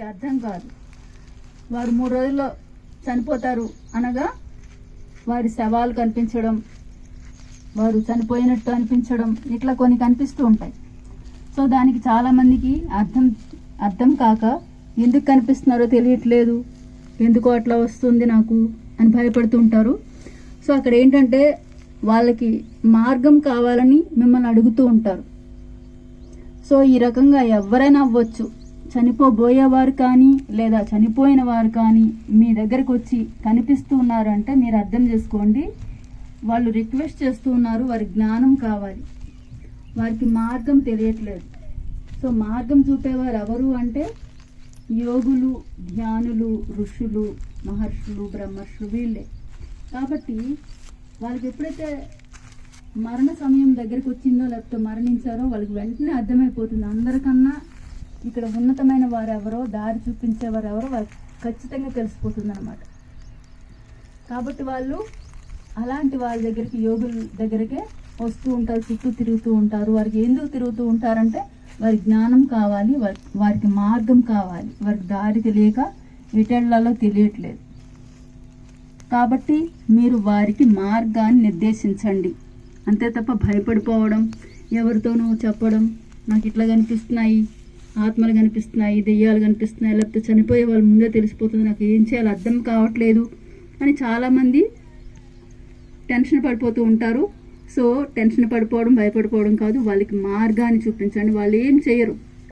వారికి అర్థం కాదు. వారు మూడు రోజుల్లో చనిపోతారు అనగా వారి శవాలు కనిపించడం వారు చనిపోయినట్టు అనిపించడం ఇట్లా కొన్ని కనిపిస్తూ ఉంటాయి. సో దానికి చాలామందికి అర్థం అర్థం కాక ఎందుకు కనిపిస్తున్నారో తెలియట్లేదు. ఎందుకో అట్లా వస్తుంది నాకు అని భయపడుతూ ఉంటారు. సో అక్కడ ఏంటంటే వాళ్ళకి మార్గం కావాలని మిమ్మల్ని అడుగుతూ ఉంటారు. సో ఈ రకంగా ఎవరైనా అవ్వచ్చు. చనిపోబోయేవారు కానీ లేదా చనిపోయిన వారు కానీ మీ దగ్గరకు వచ్చి కనిపిస్తూ ఉన్నారు అంటే మీరు అర్థం చేసుకోండి. వాళ్ళు రిక్వెస్ట్ చేస్తూ ఉన్నారు వారి జ్ఞానం కావాలి. వారికి మార్గం తెలియట్లేదు. సో మార్గం చూపేవారు ఎవరు అంటే యోగులు ధ్యానులు ఋషులు మహర్షులు బ్రహ్మర్షులు వీళ్ళే. కాబట్టి వాళ్ళకి ఎప్పుడైతే మరణ సమయం దగ్గరికి వచ్చిందో లేకపోతే మరణించారో వాళ్ళకి వెంటనే అర్థమైపోతుంది. అందరికన్నా ఇక్కడ ఉన్నతమైన వారు ఎవరో దారి చూపించేవారు ఎవరో వాళ్ళకి ఖచ్చితంగా తెలిసిపోతుంది అనమాట కాబట్టి వాళ్ళు అలాంటి వాళ్ళ దగ్గరికి యోగుల దగ్గరికే వస్తూ ఉంటారు చుట్టూ తిరుగుతూ ఉంటారు. వారికి ఎందుకు తిరుగుతూ ఉంటారంటే వారి జ్ఞానం కావాలి వారికి మార్గం కావాలి. వారికి దారి తెలియక ఎటెళ్ళలో తెలియట్లేదు. కాబట్టి మీరు వారికి మార్గాన్ని నిర్దేశించండి. అంతే తప్ప భయపడిపోవడం ఎవరితోనూ చెప్పడం నాకు ఇట్లా కనిపిస్తున్నాయి ఆత్మలు కనిపిస్తున్నాయి దెయ్యాలు కనిపిస్తున్నాయి లేకపోతే చనిపోయే వాళ్ళు ముందే తెలిసిపోతుంది నాకు ఏం చేయాలో అర్థం కావట్లేదు అని చాలామంది టెన్షన్ పడిపోతూ ఉంటారు. సో టెన్షన్ పడిపోవడం భయపడిపోవడం కాదు వాళ్ళకి మార్గాన్ని చూపించండి. వాళ్ళు ఏం చేయరు.